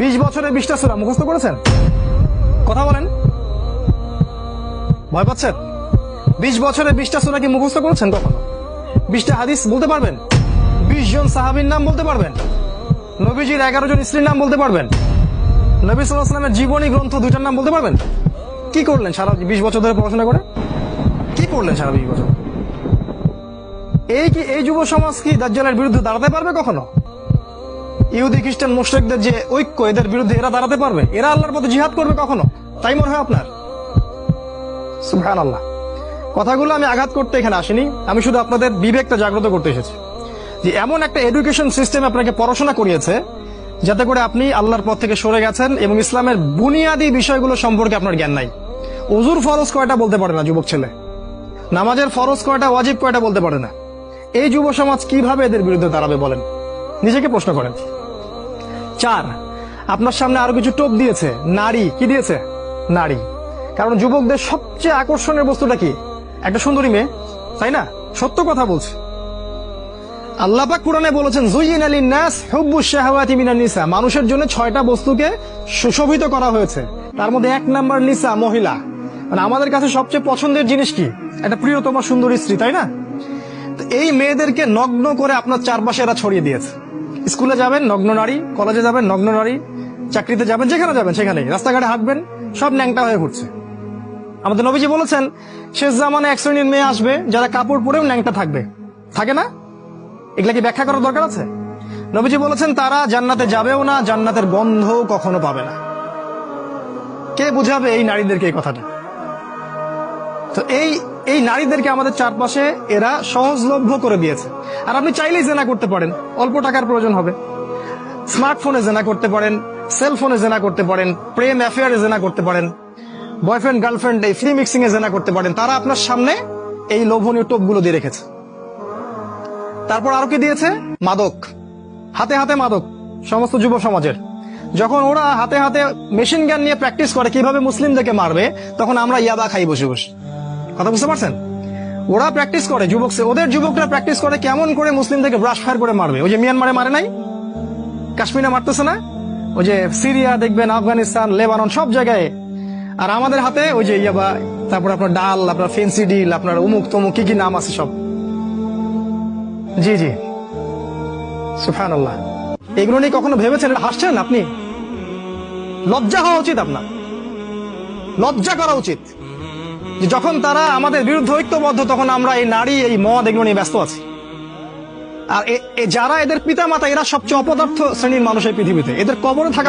বিশ বছরে বিশটা সুরা মুখস্থ করেছেন? কথা বলেন। ভয় পাচ্ছেন? বিশ বছরে বিশটা সুরা কি মুখস্থ করেছেন কখনো? বিশটা হাদিস বলতে পারবেন? বিশ জন সাহাবীর নাম বলতে পারবেন? নবীজির এগারো জন স্ত্রীর নাম বলতে পারবেন? নবী সাল্লাহ সাল্লামের জীবনী গ্রন্থ দুইটার নাম বলতে পারবেন? কি করলেন সারা বিশ বছর ধরে পড়াশোনা করে? কি করলেন সারা বিশ বছর? এই কি, এই যুব সমাজ কি দাজ্জালের বিরুদ্ধে দাঁড়াতে পারবে কখনো? ইহুদি, খ্রিস্টান, মুশরিকদের যে ঐক্য, এদের বিরুদ্ধে এরা দাঁড়াতে পারবে? এরা আল্লাহর পথে জিহাদ করবে কখনো? তাই মনে হয় আপনার? সুবহান আল্লাহ কথাগুলো আমি আঘাত করতে এখানে আসিনি। আমি শুধু আপনাদের বিবেকটা জাগ্রত করতে এসেছি। যে এমন একটা এডুকেশন সিস্টেম আপনাকে পড়াশোনা করিয়েছে, যাতে করে আপনি আল্লাহর পথ থেকে সরে গেছেন এবং ইসলামের বুনিয়াদী বিষয়গুলো সম্পর্কে আপনার জ্ঞান নাই। অজুর ফরজ কয়টা বলতে পারে না যুবক ছেলে? নামাজের ফরজ কয়টা, ওয়াজিব কয়টা বলতে পারে না? এই যুব সমাজ কীভাবে এদের বিরুদ্ধে দাঁড়াবে বলেন? নিজেকে প্রশ্ন করেন। চার, আপনার সামনে আরও কিছু টোপ দিয়েছে। নারী, কি দিয়েছে? নারী। কারণ যুবকদের সবচেয়ে আকর্ষণের বস্তুটা কি? একটা সুন্দরী মেয়ে, তাই না? সত্য কথা বলছে। আল্লাহ পাক কোরআনে বলেছেন জুইন আলী নাস হুব্বু শাহওয়াতি নিসা। মানুষের জন্য ছয়টা বস্তুকে সুশোভিত করা হয়েছে। তার মধ্যে এক নাম্বার নিসা, মহিলা। মানে আমাদের কাছে সবচেয়ে পছন্দের জিনিস কি? একটা প্রিয়তমা সুন্দরী স্ত্রী, তাই না? এই মেয়েদেরকে নগ্ন করে আপনার চারপাশে এরা ছড়িয়ে দিয়েছে। স্কুলে যাবেন, নগ্ন নারী, কলেজে যাবেন, নগ্ন নারী, চাকরিতে যাবেন, যেখানে যাবেন সেখানে রাস্তাঘাটে হাঁটবেন, সব ন্যাংটা হয়ে ঘুরছে। আমাদের নবীজি বলেছেন, শেষ জামানে এক শ্রেণির মেয়ে আসবে, যারা কাপড় পরেও ন্যাংটা থাকবে। থাকে না? এগুলা কি ব্যাখ্যা করার দরকার আছে? নবীজি বলেছেন, তারা জান্নাতে যাবেও না, জান্নাতের গন্ধও কখনো পাবে না। কে বুঝাবে এই নারীদেরকে এই কথাটা? তো এই এই নারীদেরকে আমাদের চারপাশে এরা সহজলভ্য করে দিয়েছে। আর আপনি চাইলেই জেনা করতে পারেন। অল্প টাকার প্রয়োজন হবে। স্মার্টফোনে জেনা করতে পারেন, সেলফোনে জেনা করতে পারেন, প্রেম অ্যাফেয়ারে জেনা করতে পারেন, বয়ফ্রেন্ড, গার্লফ্রেন্ড, এই ফ্রি মিক্সিং এ জেনা করতে পারেন। তারা আপনার সামনে এই লোভনীয় টোপগুলো দিয়ে রেখেছে। তারপর আরও কি দিয়েছে? মাদক। হাতে হাতে মাদক, সমস্ত যুব সমাজের। যখন ওরা হাতে হাতে মেশিন গান নিয়ে প্র্যাকটিস করে কীভাবে মুসলিমদেরকে মারবে, তখন আমরা ইয়াবা খাই বসে বসে। কথা বুঝতে পারছেন? ওরা প্র্যাকটিস করে, যুবক ওদের যুবকরা প্র্যাকটিস করে কেমন করে মুসলিমদেরকে ব্রাশ ফায়ার করে মারবে। ওই যে মিয়ানমারে মারে নাই? কাশ্মীরে মারতেছে না? ওই যে সিরিয়া দেখবেন আফগানিস্তান লেবানন সব জায়গায়। আর আমাদের হাতে ওই যে ইয়াবা তারপর আপনার ডাল, আপনার ফেন্সি ডিল আপনার উমুক তমুক কি কি নাম আছে সব? জি জি। সুফান এগুলো নিয়ে কখনো ভেবেছেন? হাসছেন আপনি? লজ্জা হওয়া উচিত আপনার। লজ্জা করা উচিত। যে যখন তারা আমাদের বিরুদ্ধে ঐক্যবদ্ধ, তখন আমরা এই নারী, এই মদ, এগুলো নিয়ে ব্যস্ত আছি। আর যারা এদের পিতা মাতা এরা সবচেয়ে অপদার্থ শ্রেণির মানুষের পৃথিবীতে। এদের কবরে থাকা